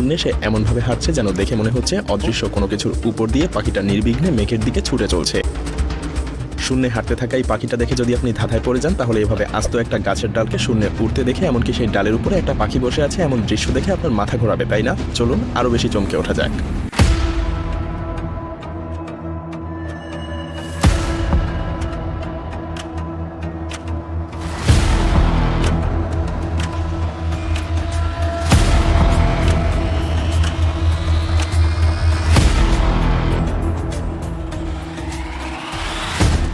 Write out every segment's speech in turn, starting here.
শূন্যে সে এমনভাবে হাঁটছে যেন দেখে মনে হচ্ছে অদৃশ্য কোনো কিছুর উপর দিয়ে পাখিটা নির্বিঘ্নে মেঘের দিকে ছুটে চলছে। শূন্যে হাঁটতে থাকা এই পাখিটা দেখে যদি আপনি ধাঁধায় পড়ে যান, তাহলে এভাবে আস্ত একটা গাছের ডালকে শূন্যে উঠতে দেখে এমনকি সেই ডালের উপরে একটা পাখি বসে আছে এমন দৃশ্য দেখে আপনার মাথা ঘোরাবে, তাই না? চলুন আরও বেশি চমকে ওঠা যাক।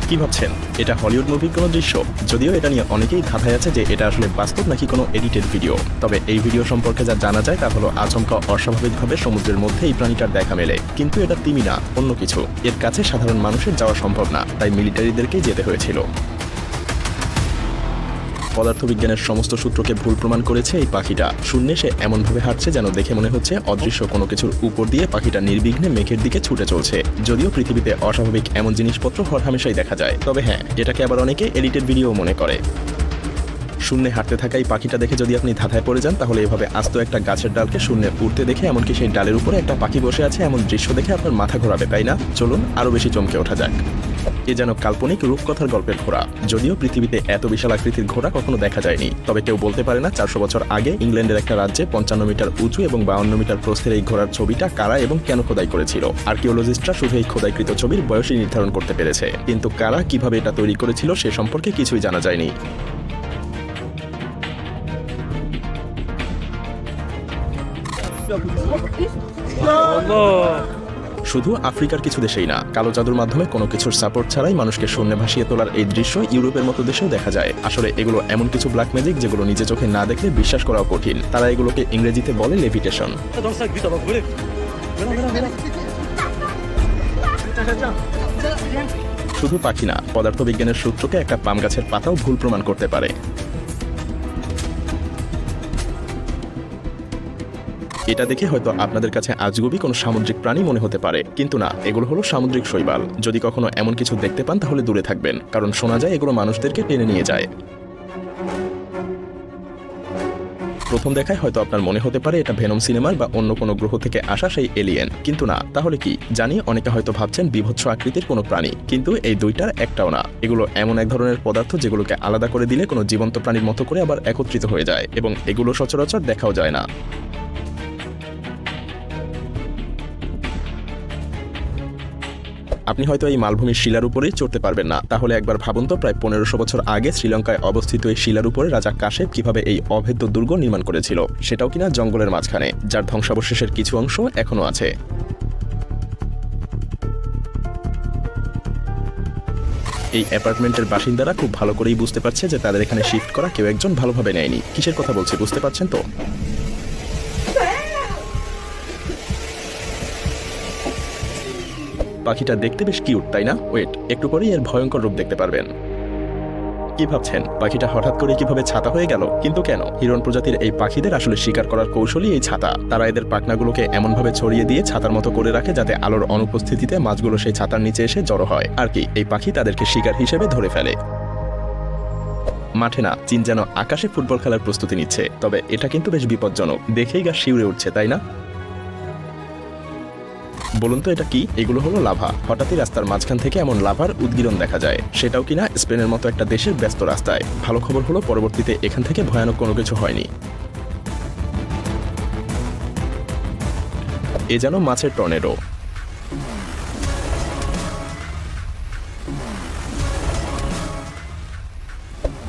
কি ভাবছেন? এটা হলিউড মুভির কোনো দৃশ্য? যদিও এটা নিয়ে অনেকেই ধাঁধায় আছে যে এটা আসলে বাস্তব নাকি কোনো এডিটেড ভিডিও তবে এই ভিডিও সম্পর্কে যা জানা যায় তা হলো আচমকা অস্বাভাবিকভাবে সমুদ্রের মধ্যে এই প্রাণীটার দেখা মেলে। কিন্তু এটা তিমি না, অন্য কিছু। এর কাছে সাধারণ মানুষের যাওয়া সম্ভব না, তাই মিলিটারিদেরকেই যেতে হয়েছিল। পদার্থবিজ্ঞানের সমস্ত সূত্রকে ভুল প্রমাণ করেছে এই পাখিটা। শূন্যে সে এমনভাবে হাঁটছে যেন দেখে মনে হচ্ছে অদৃশ্য কোনো কিছুর উপর দিয়ে পাখিটা নির্বিঘ্নে মেঘের দিকে ছুটে চলছে। যদিও পৃথিবীতে অস্বাভাবিক এমন জিনিসপত্র হরহামেশাই দেখা যায়। তবে হ্যাঁ এটাকে আবার অনেকে এডিটেড ভিডিও মনে করে। শূন্যে হাঁটতে থাকা এই পাখিটা দেখে যদি আপনি ধাঁধায় পড়ে যান, তাহলে এভাবে আস্ত একটা গাছের ডালকে শূন্যে উঠতে দেখে, এমনকি সেই ডালের উপরে একটা পাখি বসে আছে, এমন দৃশ্য দেখে আপনার মাথা ঘোরাবে, তাই না? চলুন আরও বেশি চমকে ওঠা যাক। এ যেন কাল্পনিক রূপকথার গল্পের ঘোড়া। যদিও পৃথিবীতে এত বিশাল আকৃতির ঘোড়া কখনো দেখা যায়নি, তবে কেউ বলতে পারে না চারশো বছর আগে ইংল্যান্ডের একটা রাজ্যে পঞ্চান্ন মিটার উঁচু এবং বাউন্ন মিটার প্রস্থের এই ঘোড়ার ছবিটা কারা এবং কেন খোদাই করেছিল? আর্কিওলজিস্টরা শুধু এই খোদাইকৃত ছবির বয়সই নির্ধারণ করতে পেরেছে। কিন্তু কারা কীভাবে এটা তৈরি করেছিল সে সম্পর্কে কিছুই জানা যায়নি। শুধু আফ্রিকার কিছু দেশেই না, কালো জাদুর মাধ্যমে কোনো কিছুর সাপোর্ট ছাড়াই মানুষকে শূন্যে ভাসিয়ে তোলার এই দৃশ্য ইউরোপের মতো দেশেও দেখা যায়। আসলে এগুলো এমন কিছু ব্ল্যাক ম্যাজিক যেগুলো নিজে চোখে না দেখলে বিশ্বাস করাও কঠিন। তারা এগুলোকে ইংরেজিতে বলে লেভিটেশন. শুধু পাখি না, পদার্থবিজ্ঞানের সূত্রকে একটা পাম গাছের পাতাও ভুল প্রমাণ করতে পারে। এটা দেখে হয়তো আপনাদের কাছে আজগুবি কোনো সামুদ্রিক প্রাণী মনে হতে পারে। কিন্তু না, এগুলো হলো সামুদ্রিক শৈবাল। যদি কখনো এমন কিছু দেখতে পান, তাহলে দূরে থাকবেন। কারণ শোনা যায় এগুলো মানুষদেরকে টেনে নিয়ে যায়। প্রথম দেখায় হয়তো আপনার মনে হতে পারে এটা ভেনম সিনেমার বা অন্য কোনো গ্রহ থেকে আসা সেই এলিয়েন কিন্তু না, তাহলে কি? জানি অনেকে হয়তো ভাবছেন বিভৎস আকৃতির কোনো প্রাণী। কিন্তু এই দুইটার একটাও না। এগুলো এমন এক ধরনের পদার্থ যেগুলোকে আলাদা করে দিলে কোনো জীবন্ত প্রাণীর মতো করে আবার একত্রিত হয়ে যায়। এবং এগুলো সচরাচর দেখাও যায় না। আপনি হয়তো এই মালভূমির শিলার উপরেই চড়তে পারবেন না। তাহলে একবার ভাবুন তো, প্রায় পনেরোশো বছর আগে শ্রীলঙ্কায় অবস্থিত এই শিলার উপরে রাজা কাশেপ কীভাবে এই অভেদ্য দুর্গ নির্মাণ করেছিল, সেটাও কিনা জঙ্গলের মাঝখানে, যার ধ্বংসাবশেষের কিছু অংশ এখনও আছে। এই অ্যাপার্টমেন্টের বাসিন্দারা খুব ভালো করেই বুঝতে পারছে যে তাদের এখানে শিফট করা কেউ একজন ভালোভাবে নেয়নি। কিসের কথা বলছে, বুঝতে পারছেন তো? পাখিটা দেখতে বেশ কিউট, তাই না? ওয়েট একটু পরেই এর ভয়ঙ্কর রূপ দেখতে পারবেন। কি ভাবছেন? পাখিটা হঠাৎ করে কীভাবে ছাতা হয়ে গেল? কিন্তু কেন? হিরণ প্রজাতির এই পাখিদের আসলে শিকার করার কৌশলই এই ছাতা। তারা এদের পাখনাগুলোকে এমনভাবে ছড়িয়ে দিয়ে ছাতার মতো করে রাখে যাতে আলোর অনুপস্থিতিতে মাছগুলো সেই ছাতার নিচে এসে জড়ো হয়। আর কি, এই পাখি তাদেরকে শিকার হিসেবে ধরে ফেলে। মাঠে না, চীন যেন আকাশে ফুটবল খেলার প্রস্তুতি নিচ্ছে। তবে এটা কিন্তু বেশ বিপজ্জনক। দেখেই গা শিউরে উঠছে, তাই না? বলুন তো এটা কি? এগুলো হলো লাভা। হঠাৎই রাস্তার মাঝখান থেকে এমন লাভার উদ্গীরণ দেখা যায়। সেটাও কিনা স্পেনের মতো একটা দেশের ব্যস্ত রাস্তায়। ভালো খবর হলো পরবর্তীতে এখান থেকে ভয়ানক কোনো কিছু হয়নি। এ যেন মাছের টর্নেডো।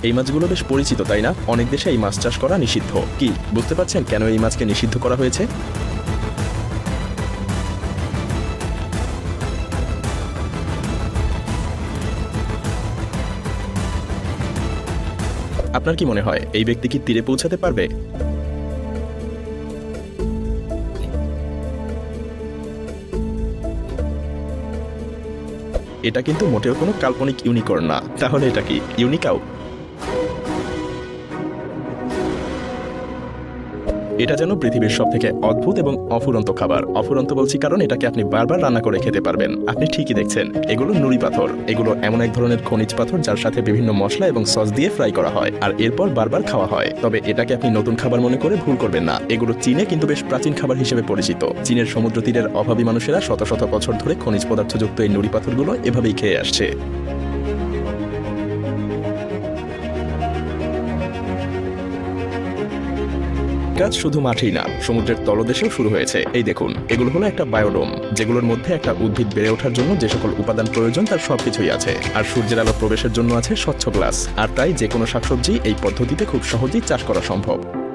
এই মাছগুলো বেশ পরিচিত, তাই না? অনেক দেশে এই মাছ চাষ করা নিষিদ্ধ। কি, বুঝতে পারছেন কেন এই মাছকে নিষিদ্ধ করা হয়েছে? আপনার কি মনে হয় এই ব্যক্তি কি তীরে পৌঁছাতে পারবে? এটা কিন্তু মোটেও কোনো কাল্পনিক ইউনিকর্ন না। তাহলে এটা কি ইউনিকাও? এটা যেন পৃথিবীর সব থেকে অদ্ভুত এবং অফুরন্ত খাবার। অফুরন্ত বলছি কারণ এটাকে আপনি বারবার রান্না করে খেতে পারবেন। আপনি ঠিকই দেখছেন, এগুলো নুড়ি পাথর। এগুলো এমন এক ধরনের খনিজ পাথর যার সাথে বিভিন্ন মশলা এবং সস দিয়ে ফ্রাই করা হয় আর এরপর বারবার খাওয়া হয়। তবে এটাকে আপনি নতুন খাবার মনে করে ভুল করবেন না। এগুলো চীনে কিন্তু বেশ প্রাচীন খাবার হিসেবে পরিচিত। চীনের সমুদ্র তীরের অভাবী মানুষেরা শত শত বছর ধরে খনিজ পদার্থযুক্ত এই নুড়ি পাথরগুলো এভাবেই খেয়ে আসছে। কাজ শুধু মাঠেই না, সমুদ্রের তলদেশেও শুরু হয়েছে। এই দেখুন, এগুলো হলো একটা বায়োডোম, যেগুলোর মধ্যে একটা উদ্ভিদ বেড়ে ওঠার জন্য যে সকল উপাদান প্রয়োজন তার সবকিছুই আছে। আর সূর্যের আলো প্রবেশের জন্য আছে স্বচ্ছ গ্লাস। আর তাই যে কোনো শাকসবজি এই পদ্ধতিতে খুব সহজেই চাষ করা সম্ভব।